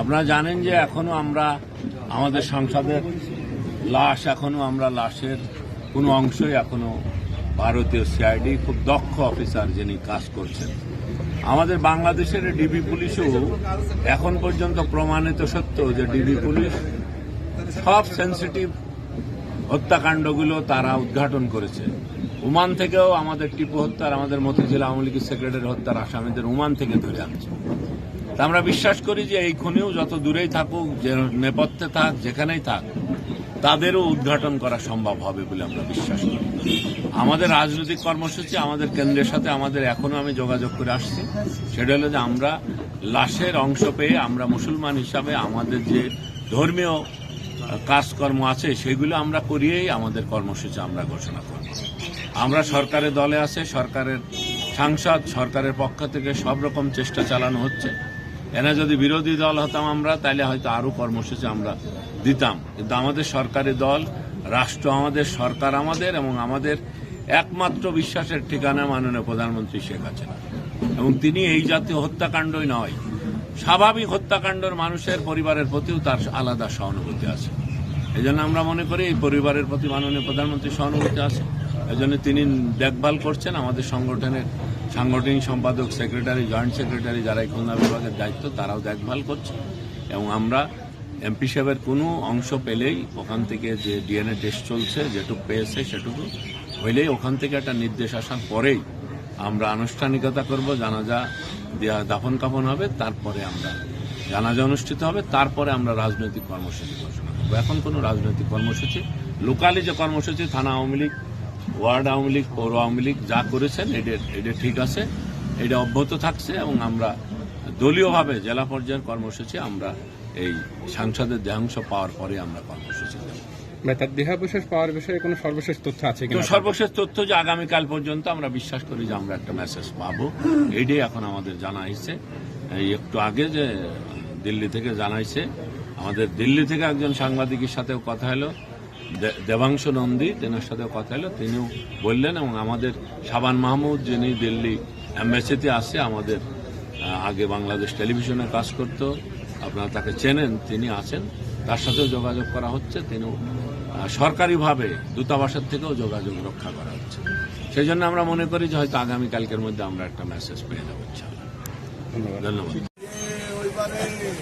আপনারা জানেন যে এখনও আমরা আমাদের সংসদের লাশ এখনও আমরা লাশের কোনো অংশই এখনও ভারতীয় সিআইডি খুব দক্ষ অফিসার যিনি কাজ করছেন। আমাদের বাংলাদেশের ডিবি পুলিশও এখন পর্যন্ত প্রমাণিত সত্য যে ডিবি পুলিশ সব সেন্সিটিভ হত্যাকাণ্ডগুলো তারা উদ্ঘাটন করেছে। ওমান থেকেও আমাদের টিপু হত্যার, আমাদের মতিঝিল আওয়ামী লীগের সেক্রেটারি হত্যার আসামিদের ওমান থেকে ধরে আনছে। তা আমরা বিশ্বাস করি যে এই খুনিও যত দূরেই থাকুক, যে নেপথ্যে থাক, যেখানেই থাক, তাদেরও উদ্ঘাটন করা সম্ভব হবে বলে আমরা বিশ্বাস করি। আমাদের রাজনৈতিক কর্মসূচি, আমাদের কেন্দ্রের সাথে আমাদের এখনও আমি যোগাযোগ করে আসছি। সেটা হলো যে আমরা লাশের অংশ পেয়ে আমরা মুসলমান হিসাবে আমাদের যে ধর্মীয় কাজকর্ম আছে, সেগুলো আমরা করিয়েই আমাদের কর্মসূচি আমরা ঘোষণা করব। আমরা সরকারের দলে আছে, সরকারের সাংসদ, সরকারের পক্ষ থেকে সব রকম চেষ্টা চালানো হচ্ছে। এনে যদি বিরোধী দল হতাম আমরা, তাহলে হয়তো আরও কর্মসূচি আমরা দিতাম। কিন্তু আমাদের সরকারি দল, রাষ্ট্র আমাদের, সরকার আমাদের, এবং আমাদের একমাত্র বিশ্বাসের ঠিকানা মাননীয় প্রধানমন্ত্রী শেখ হাসিনা। এবং তিনি এই জাতীয় হত্যাকাণ্ডই নয়, স্বাভাবিক হত্যাকাণ্ডের মানুষের, পরিবারের প্রতিও তার আলাদা সহানুভূতি আছে। এই জন্য আমরা মনে করি এই পরিবারের প্রতি মাননীয় প্রধানমন্ত্রী সহানুভূতি আছে। এই জন্য তিনি দেখভাল করছেন আমাদের সংগঠনের সাংগঠনিক সম্পাদক সেক্রেটারি, জয়েন্ট সেক্রেটারি যারা এই খুলনা বিভাগের দায়িত্ব, তারাও দেখভাল করছে। এবং আমরা এমপি সাহেবের কোনো অংশ পেলেই ওখান থেকে যে ডিএনএ টেস্ট চলছে, যেটুকু পেয়েছে সেটুকু হইলেই ওখান থেকে একটা নির্দেশ আসার পরেই আমরা আনুষ্ঠানিকতা করব, জানাজা দেয়া দাফন কাফন হবে, তারপরে আমরা জানাজা অনুষ্ঠিত হবে তারপরে আমরা রাজনৈতিক কর্মসূচি ঘোষণা করব। এখন কোনো রাজনৈতিক কর্মসূচি লোকালি যে কর্মসূচি থানা আওয়ামী লীগ ওয়ার্ড আওয়ামী লীগ পৌর আওয়ামী লীগ যা করেছেন এটা এটা ঠিক আছে এটা অব্যাহত থাকছে এবং আমরা দলীয়ভাবে জেলা পর্যায়ের কর্মসূচি আমরা এই সাংসদের দেহাংশ পাওয়ার পরে আমরা কর্মসূচি দেব তার দেহাবশেষ পাওয়ার বিষয়ে কোনো সর্বশেষ তথ্য আছে কিনা? সর্বশেষ তথ্য যে আগামীকাল পর্যন্ত আমরা বিশ্বাস করি যে আমরা একটা মেসেজ পাবো এটাই এখন আমাদের জানা হয়েছে। এই একটু আগে যে দিল্লি থেকে জানাইছে। আমাদের দিল্লি থেকে একজন সাংবাদিকের সাথেও কথা হলো। দেবাংশু নন্দী তেনার সাথেও কথা হলো। তিনিও বললেন এবং আমাদের সাবান মাহমুদ যিনি দিল্লি অ্যাম্বাসিতে আসে আমাদের আগে বাংলাদেশ টেলিভিশনে কাজ করত। আপনারা তাকে চেনেন তিনি আছেন। তার সাথেও যোগাযোগ করা হচ্ছে। তিনিও সরকারিভাবে দূতাবাসের থেকেও যোগাযোগ রক্ষা করা হচ্ছে। সেই জন্য আমরা মনে করি যে হয়তো আগামীকালকের মধ্যে আমরা একটা মেসেজ পেয়ে যাব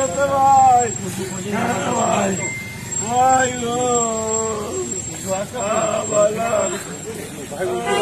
দিয়েছে ভাই ভাই ভাই গো ভাই